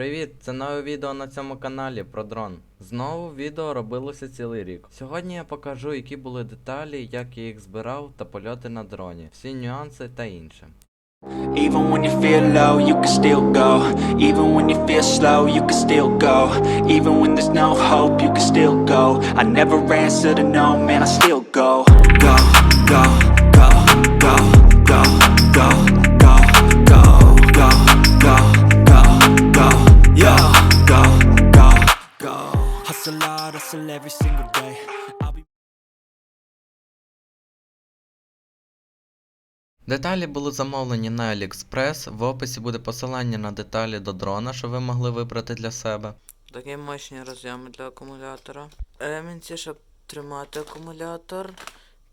Привіт! Це нове відео на цьому каналі про дрон. Знову відео робилося цілий рік. Сьогодні я покажу, які були деталі, як я їх збирав та польоти на дроні, всі нюанси та інше. Even when you feel low, you can still go. Even when you feel slow, you can still go. Even when there's no hope, you can still go. I never answer to no, man, I still go. Go, go, hustle every single day. Деталі були замовлені на AliExpress. В описі буде посилання на деталі до дрона, що ви могли вибрати для себе. Такі мощні роз'єми для акумулятора. Ремінці, щоб тримати акумулятор.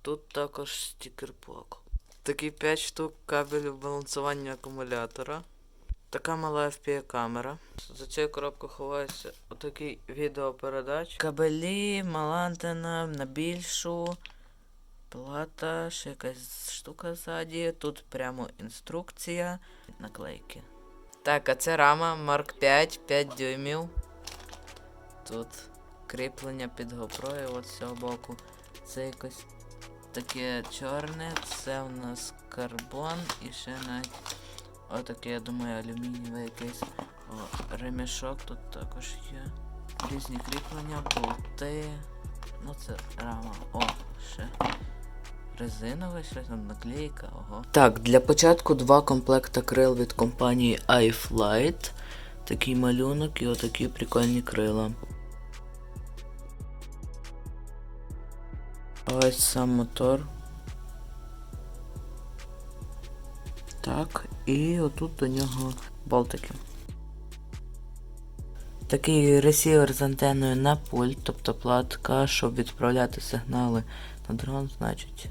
Тут також стікер-пак. Такі 5 штук кабелів балансування акумулятора. Така мала FPA камера. За цією коробкою ховається отакий відеопередач. Кабелі, мала антенна на більшу. Плата, ще якась штука ззаді. Тут прямо інструкція. Наклейки. Так, а це рама Mark 5, 5 дюймів. Тут кріплення під GoPro і от з цього боку. Це якось таке чорне, це у нас карбон і ще навіть отаке, я думаю, алюмінієве якийсь О, ремішок тут також є. Різні кріплення, болти. Ну це рама. О, ще резинове, щось там наклейка, ого. Так, для початку два комплекта крил від компанії iFlight. Такий малюнок і отакі прикольні крила. Ось сам мотор. Так, і отут до нього болтики. Такий ресівер з антеною на пульт, тобто платка, щоб відправляти сигнали на дрон, значить.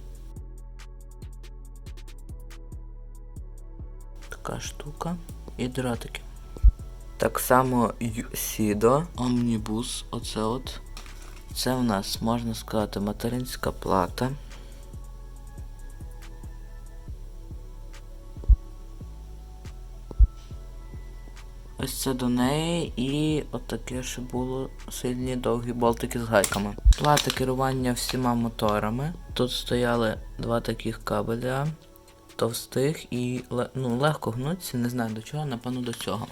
Така штука. І дротики. Так само Сідо, Omnibus, оце от. Це в нас, можна сказати, материнська плата. Це до неї і отаке ще було сильні довгі болтики з гайками. Плата керування всіма моторами. Тут стояли два таких кабеля товстих і ну, легко гнуться, не знаю до чого, напевно до цього.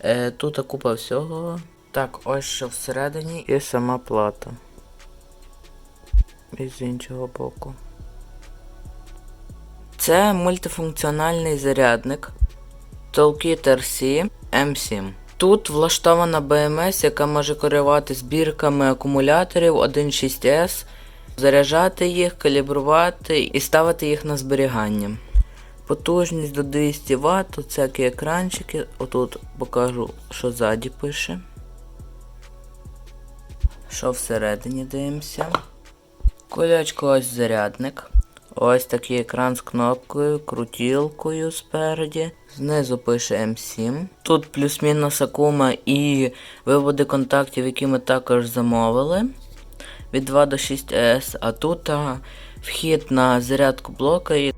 Е, тут купа всього. Так, ось що всередині і сама плата. І з іншого боку. Це мультифункціональний зарядник Toolkit RC M7. Тут влаштована BMS, яка може керувати збірками акумуляторів 1.6S, заряджати їх, калібрувати і ставити їх на зберігання. Потужність до 200 Вт, тут всякі екранчики. Отут покажу, що ззаді пише. Що всередині дивимося. Кулячко ось зарядник. Ось такий екран з кнопкою, крутілкою спереді. Знизу пише М7. Тут плюс-мінус акума і виводи контактів, які ми також замовили. Від 2 до 6S. А тут а, вхід на зарядку блока і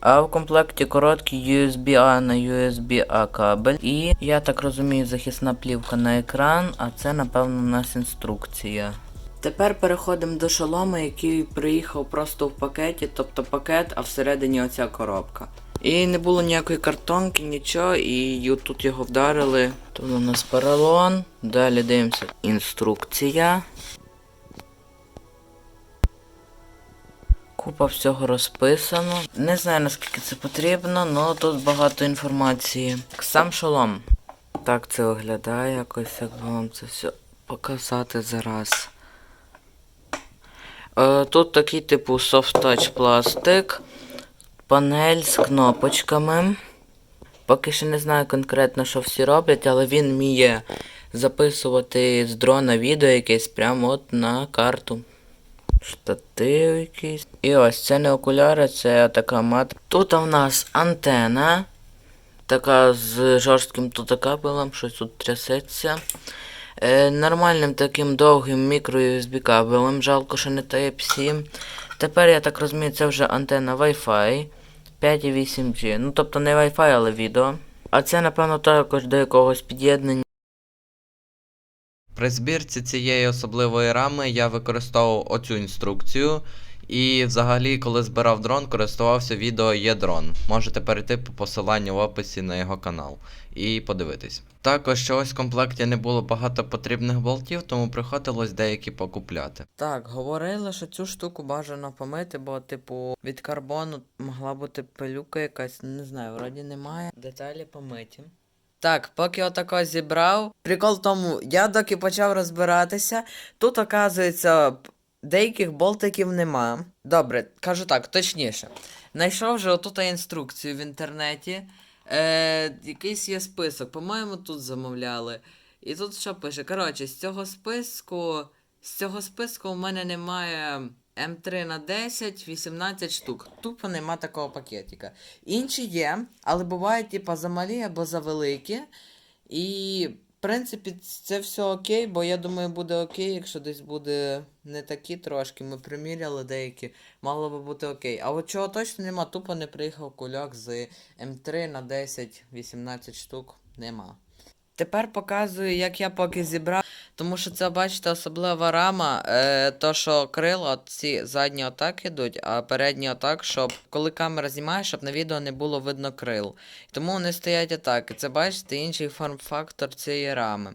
а в комплекті короткий USB-A на USB-A кабель. І, я так розумію, захисна плівка на екран, а це, напевно, у нас інструкція. Тепер переходимо до шолома, який приїхав просто в пакеті, тобто пакет, а всередині оця коробка. І не було ніякої картонки, нічого, і тут його вдарили. Тут у нас поролон. Далі дивимося. Інструкція. Купа всього розписано. Не знаю наскільки це потрібно, але тут багато інформації. Сам шолом. Так це виглядає якось, як вам це все показати зараз. Е, тут такий типу soft touch пластик, панель з кнопочками. Поки що не знаю конкретно, що всі роблять, але він вміє записувати з дрона відео якесь прямо от на карту. Штатив якийсь. І ось це не окуляри, це така мат. Тут у нас антена. Така з жорстким тут кабелем, щось тут трясеться. Е, нормальним таким довгим мікро-USB кабелем, жалко, що не Type-C. Тепер, я так розумію, це вже антенна Wi-Fi 5,8G. Ну, тобто не Wi-Fi, але відео. А це, напевно, також до якогось під'єднання. При збірці цієї особливої рами я використовував оцю інструкцію. І взагалі, коли збирав дрон, користувався відео є дрон. Можете перейти по посиланню в описі на його канал і подивитись. Також чогось в комплекті не було багато потрібних болтів, тому приходилось деякі покупляти. Так, говорили, що цю штуку бажано помити, бо, типу, від карбону могла бути пилюка якась, не знаю, вроді немає. Деталі помиті. Так, поки отако зібрав. Прикол тому, я доки почав розбиратися, тут, оказується, деяких болтиків нема. Добре, кажу так, точніше. Знайшов вже отут інструкцію в інтернеті. Е, якийсь є список, по-моєму, тут замовляли. І тут що пише? Коротше, з цього списку. З цього списку у мене немає М3 на 10, 18 штук. Тупо нема такого пакетика. Інші є, але бувають, типа, замалі або завеликі. І, принципі, це все окей, бо я думаю, буде окей, якщо десь буде не такі трошки. Ми приміряли деякі, мало би бути окей. А от чого точно нема, тупо не приїхав кульок з М3 на 10, 18 штук. Нема. Тепер показую, як я поки зібрав. Тому що це, бачите, особлива рама. Е, то, що крила ці задні отак ідуть, а передні отак, щоб коли камера знімає, щоб на відео не було видно крил. Тому вони стоять отак. І це бачите інший форм-фактор цієї рами.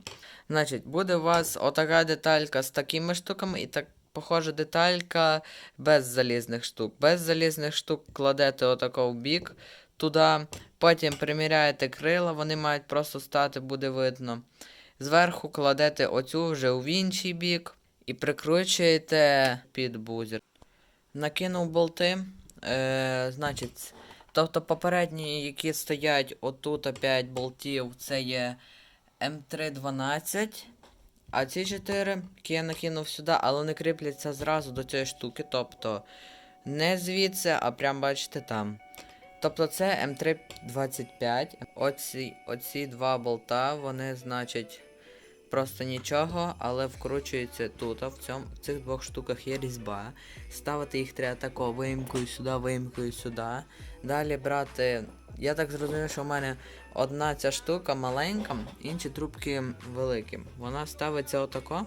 Значить, буде у вас отака деталька з такими штуками, і так похожа деталька без залізних штук. Без залізних штук кладете отако в бік туди. Потім приміряєте крила, вони мають просто стати, буде видно. Зверху кладете оцю вже в інший бік і прикручуєте під бузер. Накинув болти. Е, значить, тобто попередні, які стоять отут 5 болтів, це є М312. А ці 4, які я накинув сюди, але не кріпляться зразу до цієї штуки. Тобто не звідси, а прям бачите там. Тобто це М325. Оці, оці два болта, вони значить просто нічого, але вкручуються тут. В, цьому, в цих двох штуках є різьба. Ставити їх треба тако виїмкою сюди, виїмкою сюди. Далі брати. Я так зрозумів, що в мене одна ця штука маленька, інші трубки великі. Вона ставиться отако.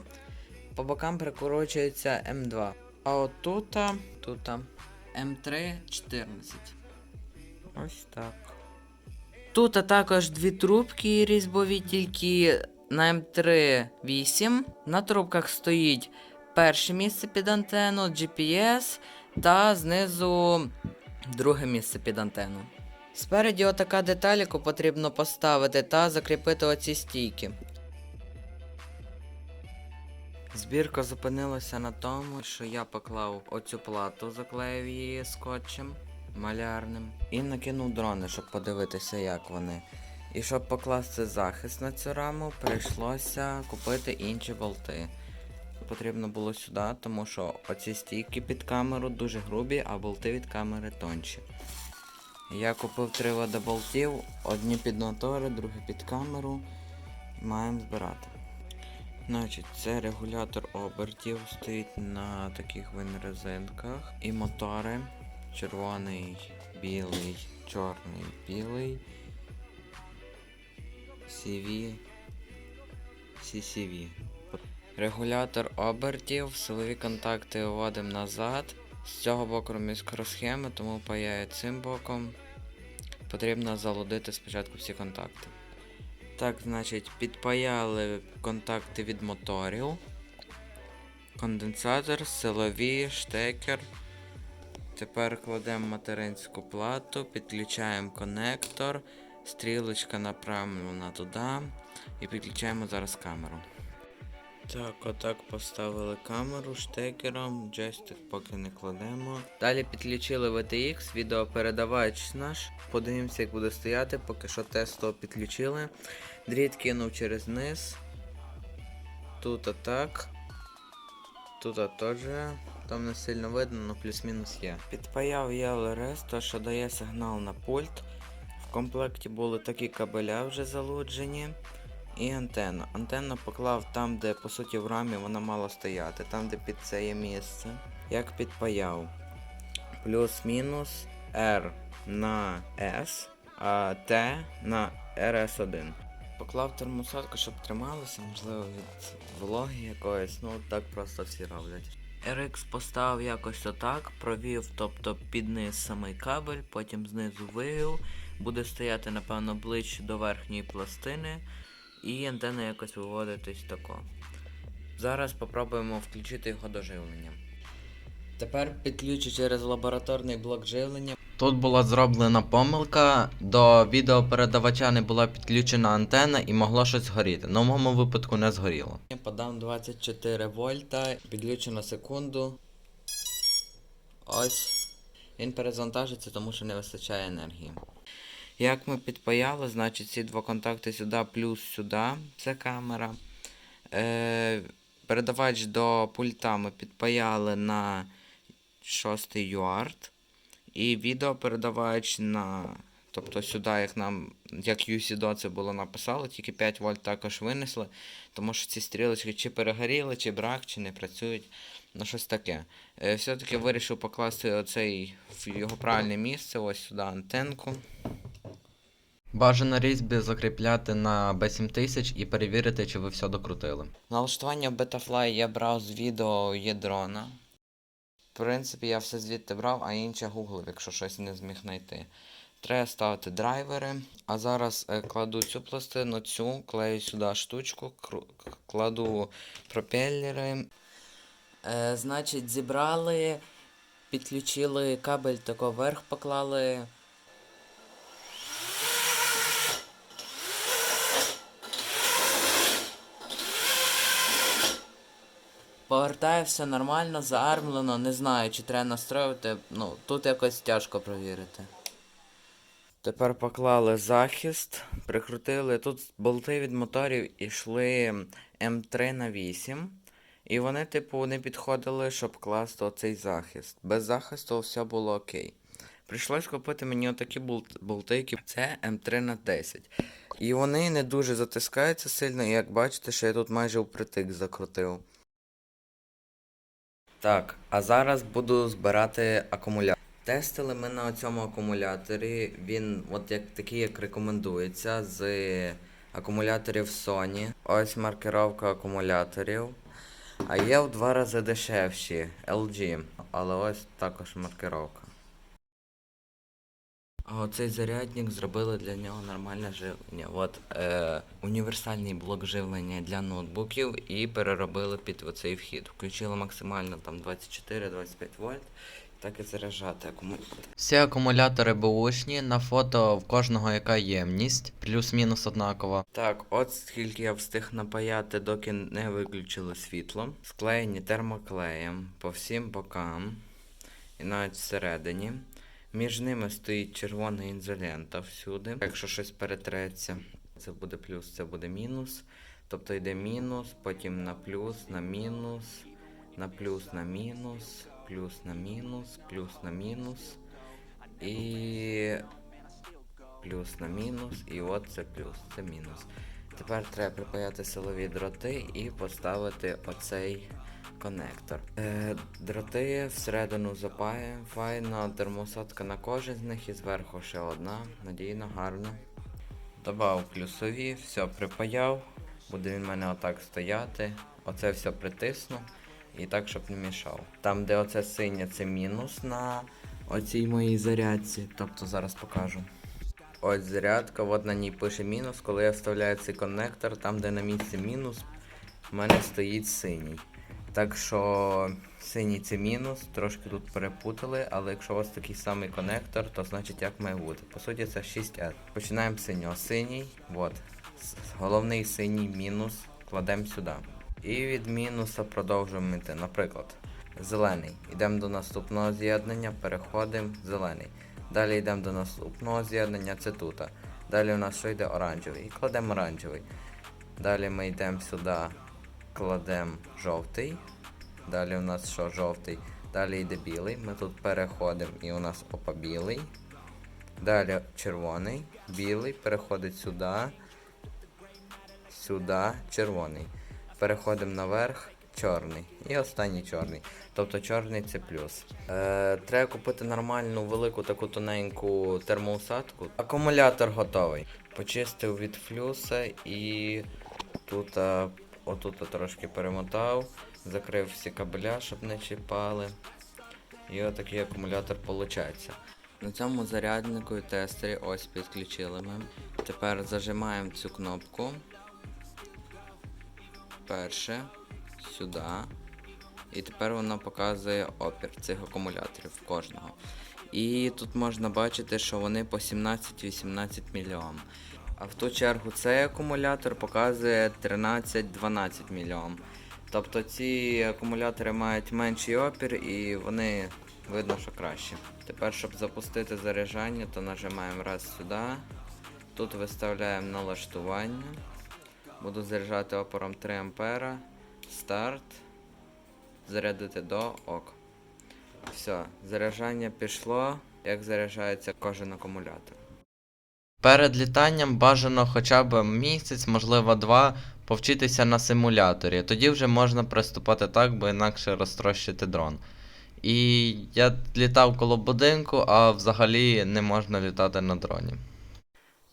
По бокам прикручується М2. А отут, тут М314. Ось так. Тут також дві трубки різьбові, тільки на М3 8. На трубках стоїть перше місце під антенну, GPS та знизу друге місце під антенну. Спереді отака деталь, яку потрібно поставити та закріпити оці стійки. Збірка зупинилася на тому, що я поклав оцю плату, заклеїв її скотчем малярним. І накинув дрони, щоб подивитися, як вони. І щоб покласти захист на цю раму, прийшлося купити інші болти. Потрібно було сюди, тому що оці стійки під камеру дуже грубі, а болти від камери тонші. Я купив три види болтів, одні під мотори, другі під камеру. Маємо збирати. Значить, це регулятор обертів стоїть на таких резинках. І мотори. Червоний, білий, чорний, білий. CV. CCV. Регулятор обертів, силові контакти вводимо назад. З цього боку мікросхеми, тому паяє цим боком. Потрібно залудити спочатку всі контакти. Так, значить, підпаяли контакти від моторів. Конденсатор, силові, штекер. Тепер кладемо материнську плату, підключаємо конектор, стрілочка направлена туди і підключаємо зараз камеру. Так, отак поставили камеру штекером, джойстик поки не кладемо. Далі підключили VTX, відеопередавач наш. Подивимося, як буде стояти, поки що тестово підключили. Дріт кинув через низ. Тут отак. Тут теж. Там не сильно видно, але плюс-мінус є. Підпаяв я LRS, то що дає сигнал на пульт. В комплекті були такі кабеля вже залуджені. І антенна. Антенну поклав там, де по суті в рамі вона мала стояти, там, де під це є місце. Як підпаяв. Плюс-мінус R на S, а T на RS1. Поклав термосадку, щоб трималося, можливо, від вологи якоїсь, ну так просто всі роблять. RX поставив якось отак, провів, тобто під низ самий кабель, потім знизу вивів, буде стояти, напевно, ближче до верхньої пластини, і антенна якось виводитись тако. Зараз попробуємо включити його до живлення. Тепер підключу через лабораторний блок живлення. Тут була зроблена помилка, до відеопередавача не була підключена антенна і могло щось згоріти. Но в моєму випадку не згоріло. Я подам 24 вольта, підключу на секунду. Ось. Він перезавантажиться, тому що не вистачає енергії. Як ми підпаяли, значить ці два контакти сюди плюс сюди. Це камера. Е, передавач до пульта ми підпаяли на 6 юарт. І відеопередавач на. Тобто сюди, як нам, як UCDO це було написало, тільки 5 вольт також винесли, тому що ці стрілочки чи перегоріли, чи брак, чи не працюють. Ну, щось таке. Е, все-таки вирішив покласти оцей в його правильне місце, ось сюди антенку. Бажано різьбі закріпляти на B7000 і перевірити, чи ви все докрутили. Налаштування Betafly я брав з відео Єдрона. Принципі, я все звідти брав, а інше гуглив, якщо щось не зміг знайти. Треба ставити драйвери. А зараз е, кладу цю пластину, цю, клею сюди штучку, кладу пропеллери. Е, значить, зібрали, підключили кабель тако вверх поклали. Повертає все нормально, заармлено, не знаю, чи треба настроювати. Ну, тут якось тяжко провірити. Тепер поклали захист, прикрутили. Тут болти від моторів ішли М3 на 8. І вони, типу, не підходили, щоб класти оцей захист. Без захисту все було окей. Прийшлось купити мені отакі болт- болти, які це М3 на 10. І вони не дуже затискаються сильно, і як бачите, що я тут майже впритик закрутив. Так, а зараз буду збирати акумулятор. Тестили ми на цьому акумуляторі. Він, от як такий, як рекомендується, з акумуляторів Sony. Ось маркировка акумуляторів. А є в два рази дешевші LG, але ось також маркировка. А оцей зарядник зробили для нього нормальне живлення. От е, універсальний блок живлення для ноутбуків і переробили під оцей вхід. Включили максимально там 24-25 вольт. Так і заряджати акумулятор. Всі акумулятори бушні, на фото в кожного яка ємність, плюс-мінус однакова. Так, от скільки я встиг напаяти, доки не виключили світло. Склеєні термоклеєм по всім бокам і навіть всередині. Між ними стоїть червона ізолента всюди. Якщо щось перетреться, це буде плюс, це буде мінус. Тобто йде мінус, потім на плюс, на мінус, на плюс, на мінус, плюс на мінус, плюс на мінус. І плюс на мінус. І от це плюс, це мінус. Тепер треба припаяти силові дроти і поставити оцей конектор. Е, дроти всередину запаємо. Файна термосадка на кожен з них і зверху ще одна. Надійно, гарно. Добав плюсові, все припаяв. Буде він в мене отак стояти. Оце все притисну. І так, щоб не мішав. Там, де оце синє, це мінус на оцій моїй зарядці. Тобто зараз покажу. Ось зарядка, от на ній пише мінус. Коли я вставляю цей коннектор, там, де на місці мінус, в мене стоїть синій. Так що синій це мінус, трошки тут перепутали, але якщо у вас такий самий коннектор, то значить як має бути. По суті, це 6R. Починаємо з синього. Синій, от. Головний синій мінус кладемо сюди. І від мінуса продовжуємо йти. Наприклад, зелений. Йдемо до наступного з'єднання, переходимо, зелений. Далі йдемо до наступного з'єднання, це тут. Далі у нас що йде оранжевий. І кладемо оранжевий. Далі ми йдемо сюди, кладемо жовтий. Далі у нас що жовтий. Далі йде білий. Ми тут переходимо і у нас опа білий. Далі червоний, білий, переходить сюди. Сюди, червоний. Переходимо наверх, чорний. І останній чорний. Тобто чорний це плюс. Е, треба купити нормальну велику таку тоненьку термоусадку. Акумулятор готовий. Почистив від флюса і тут а, отут трошки перемотав, закрив всі кабеля, щоб не чіпали. І отакий акумулятор виходить. На цьому заряднику і тестері ось підключили ми. Тепер зажимаємо цю кнопку. Перше. Сюди. І тепер воно показує опір цих акумуляторів кожного. І тут можна бачити, що вони по 17-18 мільйон. А в ту чергу цей акумулятор показує 13-12 мільйон. Тобто ці акумулятори мають менший опір і вони видно, що краще. Тепер, щоб запустити заряджання, то нажимаємо раз сюди. Тут виставляємо налаштування. Буду заряджати опором 3 ампера. Старт. Зарядити до ок. Все, заряджання пішло. Як заряджається кожен акумулятор. Перед літанням бажано хоча б місяць, можливо, два, повчитися на симуляторі. Тоді вже можна приступати так, бо інакше розтрощити дрон. І я літав коло будинку, а взагалі не можна літати на дроні.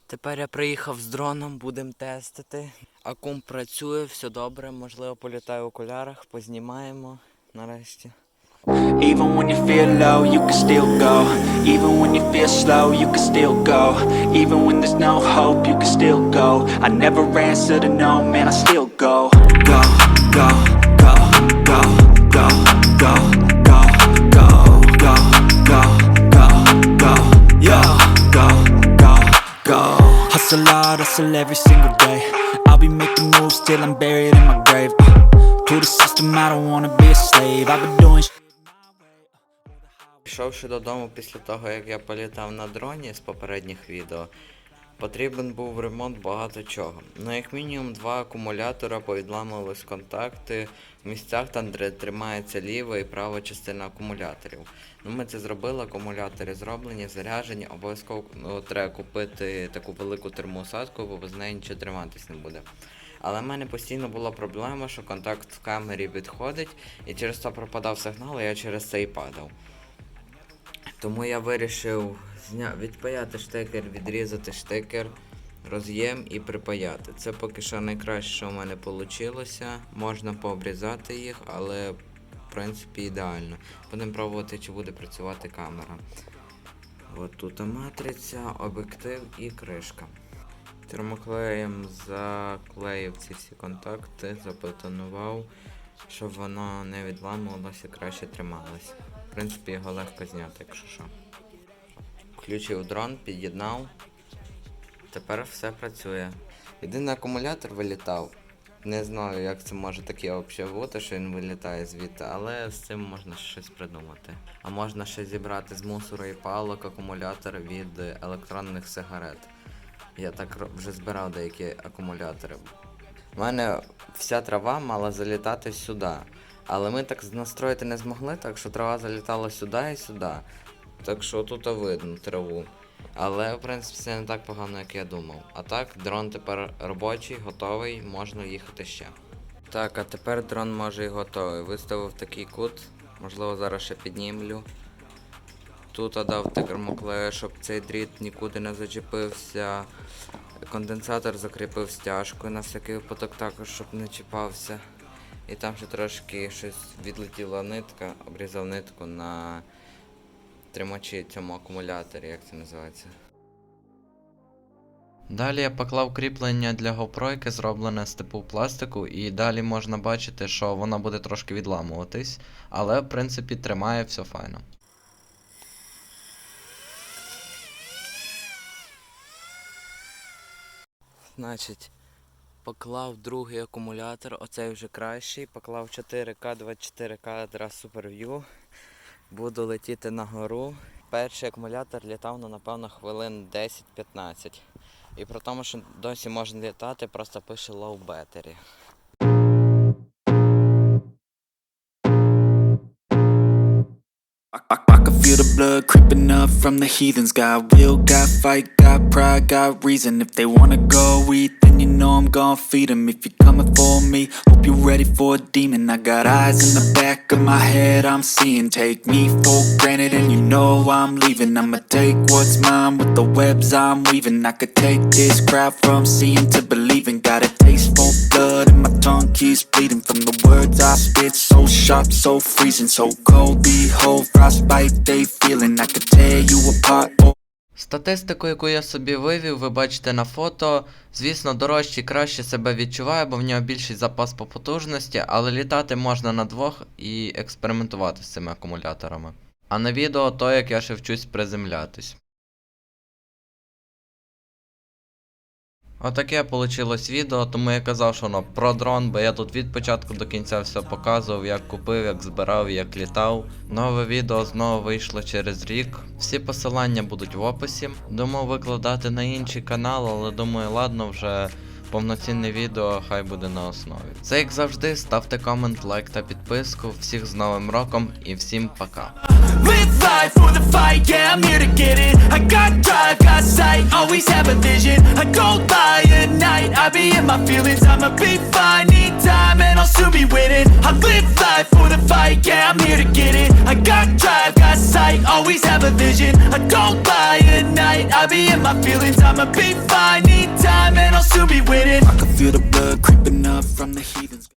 Тепер я приїхав з дроном, будемо тестити. Акум працює, все добре, можливо, політаю в окулярах, познімаємо нарешті. Even when you feel low, you can still go. Even when you feel slow, you can still go. Even when there's no hope, you can still go. I never answer to no, man, I still go. Go, go, go, go, go, go, go, go, go, go, go, go, go, go. Hustle hard, hustle every single day. I'll be making moves till I'm buried in my grave. Uh, to the system, I don't wanna be a slave. I've been doing Пішовши додому після того, як я політав на дроні з попередніх відео, потрібен був ремонт багато чого. Ну, як мінімум, два акумулятора повідламувались контакти в місцях, там де тримається ліва і права частина акумуляторів. Ну, ми це зробили, акумулятори зроблені, заряджені, обов'язково ну, треба купити таку велику термоусадку, бо без неї нічого триматись не буде. Але в мене постійно була проблема, що контакт в камері відходить, і через це пропадав сигнал, і я через це і падав. Тому я вирішив зня... відпаяти штекер, відрізати штекер, роз'єм і припаяти. Це поки що найкраще, що в мене вийшло. Можна пообрізати їх, але в принципі ідеально. Будемо пробувати, чи буде працювати камера. От тут матриця, об'єктив і кришка. Термоклеєм заклеїв ці всі контакти, забетонував, щоб воно не відламувалося, краще трималося. Принципі, його легко зняти, якщо що. Включив дрон, під'єднав. Тепер все працює. Єдиний акумулятор вилітав. Не знаю, як це може таке взагалі бути, що він вилітає звідти, але з цим можна щось придумати. А можна ще зібрати з мусору і палок акумулятор від електронних сигарет. Я так вже збирав деякі акумулятори. У мене вся трава мала залітати сюди. Але ми так настроїти не змогли, так що трава залітала сюди і сюди. Так що тут видно траву. Але в принципі це не так погано, як я думав. А так, дрон тепер робочий, готовий, можна їхати ще. Так, а тепер дрон може і готовий. Виставив такий кут, можливо зараз ще піднімлю. Тут дав термоклею, щоб цей дріт нікуди не зачепився. Конденсатор закріпив стяжкою на всякий випадок також, щоб не чіпався. І там ще трошки щось відлетіла нитка, обрізав нитку на тримачі цьому акумуляторі, як це називається. Далі я поклав кріплення для GoPro, яке зроблене з типу пластику, і далі можна бачити, що воно буде трошки відламуватись, але в принципі тримає все файно. Значить, поклав другий акумулятор, оцей вже кращий, поклав 4К, 24 кадра SuperView. Буду летіти на гору. Перший акумулятор літав, ну, напевно, хвилин 10-15. І при тому, що досі можна літати, просто пише low battery. Feel the blood creeping up from the heathens. Got will, got fight, got pride, got reason. If they wanna go eat, and you know I'm gon' feed 'em. If you're coming for me, hope you're ready for a demon. I got eyes in the back of my head, I'm seeing. Take me for granted and you know I'm leaving. I'ma take what's mine with the webs I'm weaving. I could take this crowd from seeing to believing. Got a taste for blood and my tongue keeps bleeding. From the words I spit, so sharp, so freezing. So cold, behold, frostbite they feeling. I could tear you apart oh. Статистику, яку я собі вивів, ви бачите на фото. Звісно, дорожчий краще себе відчуває, бо в нього більший запас по потужності, але літати можна на двох і експериментувати з цими акумуляторами. А на відео то, як я ще вчусь приземлятись. Отаке получилось відео, тому я казав, що воно про дрон, бо я тут від початку до кінця все показував, як купив, як збирав, як літав. Нове відео знову вийшло через рік. Всі посилання будуть в описі. Думав викладати на інший канал, але думаю, ладно, вже повноцінне відео хай буде на основі. Це як завжди, ставте комент, лайк та підписку. Всіх з Новим роком і всім пока. Life for the fight, yeah, I'm here to get it. I got drive, got sight, always have a vision. I don't lie at night, I be in my feelings. I'ma be fine, need time, and I'll soon be winning. I live life for the fight, yeah, I'm here to get it. I got drive, got sight, always have a vision. I don't lie at night, I be in my feelings. I'ma be fine, need time, and I'll soon be winning. I can feel the blood creeping up from the heathens.